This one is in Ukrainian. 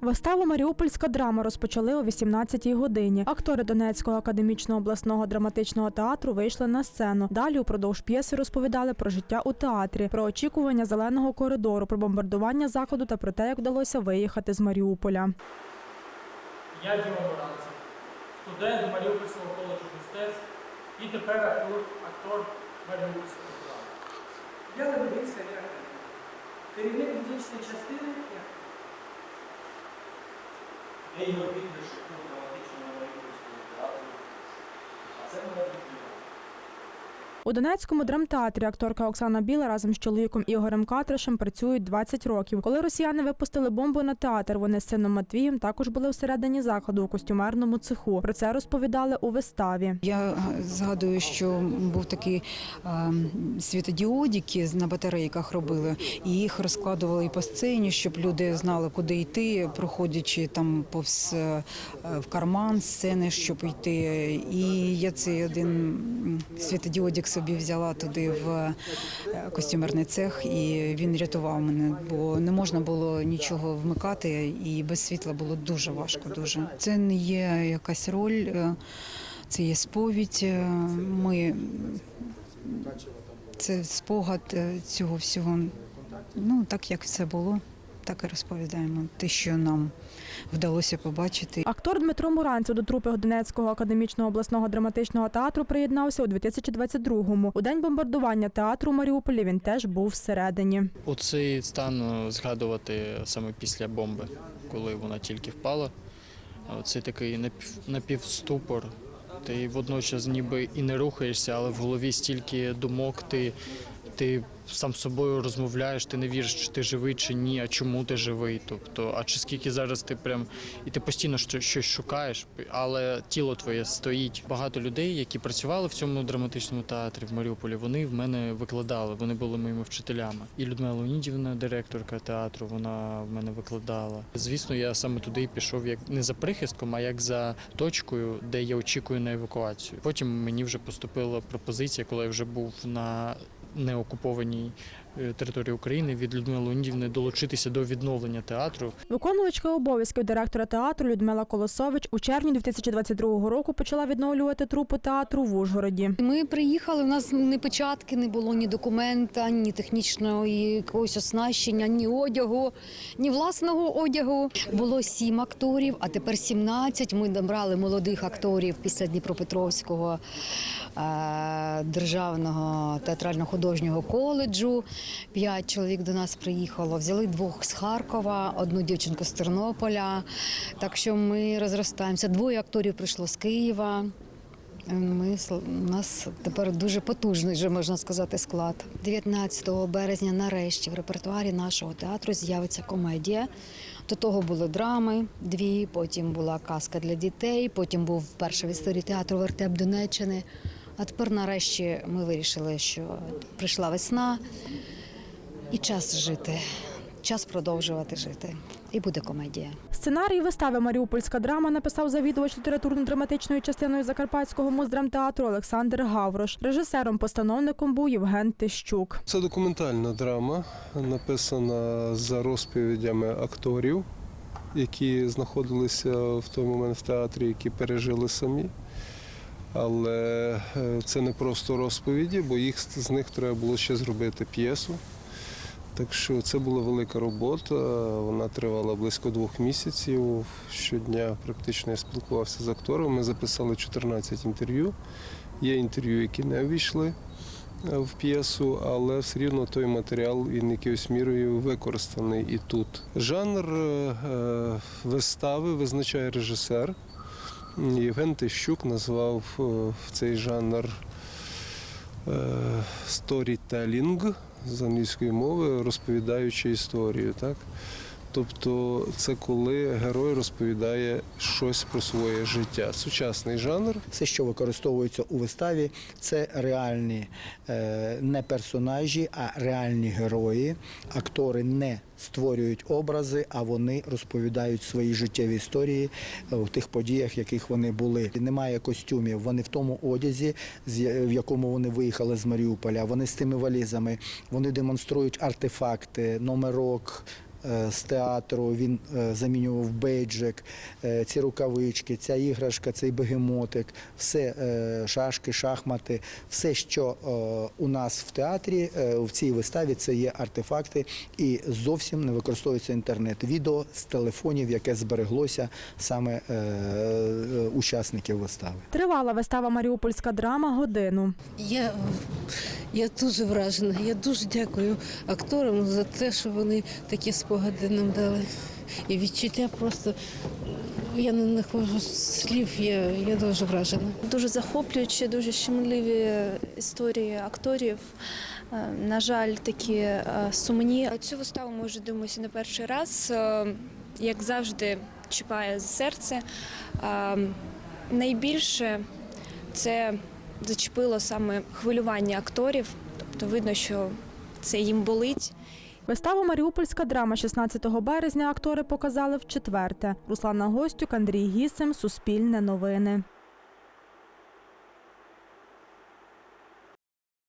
Виставу Маріупольська драма розпочали о 18-й годині. Актори Донецького академічного обласного драматичного театру вийшли на сцену. Далі упродовж п'єси розповідали про життя у театрі, про очікування зеленого коридору, про бомбардування заходу та про те, як вдалося виїхати з Маріуполя. Я Діма Моранцев, студент Маріупольського коледжу мистецтв і тепер актор, актор Маріупольського театру. Я Лебединська Віра керівник музичної частини. Я Ігор Вікторович, актор драматичного Маріупольського театру. А це моя дитина. У Донецькому драмтеатрі акторка Оксана Біла разом з чоловіком Ігорем Катришем працюють 20 років. Коли росіяни випустили бомбу на театр, вони з сином Матвієм також були всередині заходу у костюмерному цеху. Про це розповідали у виставі. Я згадую, що був такий е, світодіодики на батарейках робили, і їх розкладували і по сцені, щоб люди знали, куди йти, проходячи там повз е, в карман сцени, щоб йти. І я цей один м, світодіодик собі взяла туди в е, костюмерний цех, і він рятував мене, бо не можна було нічого вмикати, і без світла було дуже важко. Дуже це не є якась роль. е, це є сповідь. е, Ми це спогад цього всього. Ну так як все було, так і розповідаємо. Те, що нам вдалося побачити. Актор Дмитро Муранцев до трупи Донецького академічного обласного драматичного театру приєднався у 2022-му. У день бомбардування театру у Маріуполі він теж був всередині. Оцей стан е, згадувати саме після бомби, коли вона тільки впала. Це такий напів, напівступор. Ти водночас ніби і не рухаєшся, але в голові стільки думок, ти, ти сам з собою розмовляєш, ти не віриш, чи ти живий чи ні, а чому ти живий. Тобто, а чи скільки зараз ти прям і ти постійно що- щось шукаєш, але тіло твоє стоїть. Багато людей, які працювали в цьому драматичному театрі в Маріуполі, вони в мене викладали, вони були моїми вчителями. І Людмила Леонідівна, директорка театру, вона в мене викладала. Звісно, я саме туди пішов як не за прихистком, а як за точкою, де я очікую на евакуацію. Потім мені вже поступила пропозиція, коли я вже був на неокупованій території України від Людмили Леонідівни долучитися до відновлення театру. Виконувачка обов'язків директора театру Людмила Колосович у червні 2022 року почала відновлювати трупу театру в Ужгороді. Ми приїхали. У нас ні печатки, не було ні документа, ні технічного якогось оснащення, ні одягу, ні власного одягу. Було сім акторів, а тепер 17. Ми набрали молодих акторів після Дніпропетровського е, державного театрально-художнього коледжу. П'ять чоловік до нас приїхало. Взяли двох з Харкова, одну дівчинку з Тернополя. Так що ми розростаємося. Двоє акторів прийшло з Києва. Ми у нас тепер дуже потужний, вже можна сказати, склад. 19 березня, нарешті, в репертуарі нашого театру з'явиться комедія. До того були драми дві, потім була казка для дітей, потім був перший в історії театру Вертеп Донеччини. А тепер, нарешті, ми вирішили, що прийшла весна і час жити, час продовжувати жити. І буде комедія. Сценарій вистави Маріупольська драма написав завідувач літературно-драматичною частиною Закарпатського муздрамтеатру Олександр Гаврош. Режисером-постановником був Євген Тищук. Це документальна драма, написана за розповідями акторів, які знаходилися в той момент в театрі, які пережили самі. Але е, це не просто розповіді, бо їх з них треба було ще зробити п'єсу. Так що це була велика робота, вона тривала близько двох місяців. Щодня практично я спілкувався з актором. Ми записали 14 інтерв'ю. Є інтерв'ю, які не увійшли е, в п'єсу, але все рівно той матеріал він якоюсь мірою використаний і тут. Жанр е, е, вистави визначає режисер. Євген Тищук назвав цей жанр сторітелінг з англійської мови, розповідаючи історію. Так? Тобто це коли герой розповідає щось про своє життя. Сучасний жанр. Все, що використовується у виставі, це реальні е, не персонажі, а реальні герої. Актори не створюють образи, а вони розповідають свої життєві історії е, в тих подіях, в яких вони були. Немає костюмів. Вони в тому одязі, в якому вони виїхали з Маріуполя. Вони з тими валізами. Вони демонструють артефакти, номерок. Е, з театру, він е, замінював бейджик, е, ці рукавички, ця іграшка, цей бегемотик, все шашки, шахмати, все, що у нас в театрі, в цій виставі, це є артефакти, і зовсім не використовується інтернет. Відео з телефонів, яке збереглося саме учасників вистави. Тривала вистава Маріупольська драма годину. Я, я дуже вражена. Я дуже дякую акторам за те, що вони такі спогади нам дали. І відчуття просто я не знаходжу слів, я, я дуже вражена. Дуже захоплюючі, дуже щемливі історії акторів. Е, На жаль, такі е, сумні. Цю виставу ми вже дивимося не перший раз. Е, Як завжди, чіпає за серце. Найбільше це зачепило саме хвилювання акторів. Тобто видно, що це їм болить. Виставу Маріупольська драма 16 березня актори показали в четверте. Руслана Гостюк, Андрій Гісим, Суспільне новини.